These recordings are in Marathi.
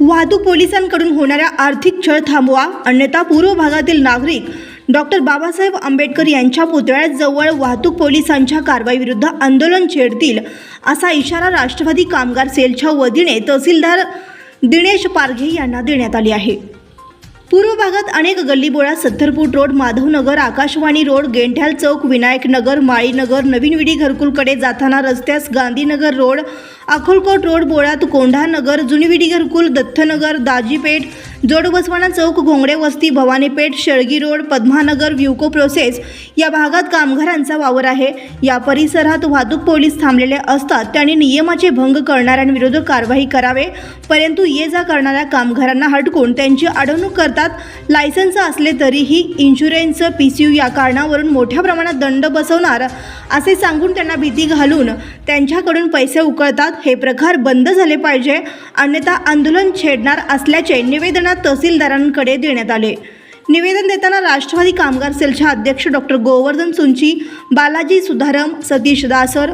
वाहतूक पोलिसांकडून होणाऱ्या आर्थिक छळ थांबवा. अन्यथा पूर्व भागातील नागरिक डॉक्टर बाबासाहेब आंबेडकर यांच्या पुतळ्याजवळ वाहतूक पोलिसांच्या कारवाईविरुद्ध आंदोलन छेडतील असा इशारा राष्ट्रवादी कामगार सेलच्या वतीने तहसीलदार दिनेश पारघे यांना देण्यात आली आहे. पूर्व भागात अनेक गल्लीबोळा सत्तरपूट रोड माधवनगर आकाशवाणी रोड गेंठ्याल चौक विनायक नगर माळीनगर नवीन विडी घरकुलकडे जाताना रस्त्यास गांधीनगर रोड अकोलकोट रोड बोळात कोंढानगर जुनी विडी घरकुल दत्तनगर दाजीपेठ जोडबसवाना चौक घोंगडे वस्ती भवानीपेठ शेळगी रोड पद्मानगर व्ह्युको प्रोसेस या भागात कामगारांचा वावर आहे. या परिसरात वाहतूक पोलीस थांबलेले असतात. त्यांनी नियमाचे भंग करणाऱ्यांविरुद्ध कारवाई करावे. परंतु ये जा करणाऱ्या कामगारांना हटकून त्यांची अडवणूक करतात. लायसन्स असले तरीही इन्शुरन्स पी सी यू या कारणावरून मोठ्या प्रमाणात दंड बसवणार असे सांगून त्यांना भीती घालून त्यांच्याकडून पैसे उकळतात. हे प्रकार बंद झाले पाहिजे. अन्यथा आंदोलन छेडणार असल्याचे निवेदनात तहसीलदारांकडे देण्यात आले. निवेदन देताना राष्ट्रवादी कामगार सेलच्या अध्यक्ष डॉक्टर गोवर्धन सुंची बालाजी सुधारम सतीश दासर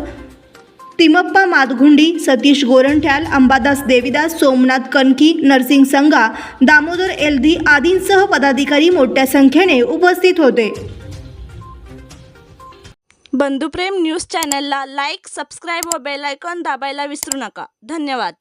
तिमप्पा मातगुंडी सतीश गोरंठ्याल अंबादास देवीदास सोमनाथ कणकी नरसिंग संगा दामोदर एलधी आदींसह पदाधिकारी मोठ्या संख्येने उपस्थित होते. बंधुप्रेम न्यूज चॅनलला लाईक सबस्क्राईब व बेल आयकॉन दाबायला विसरू नका. धन्यवाद.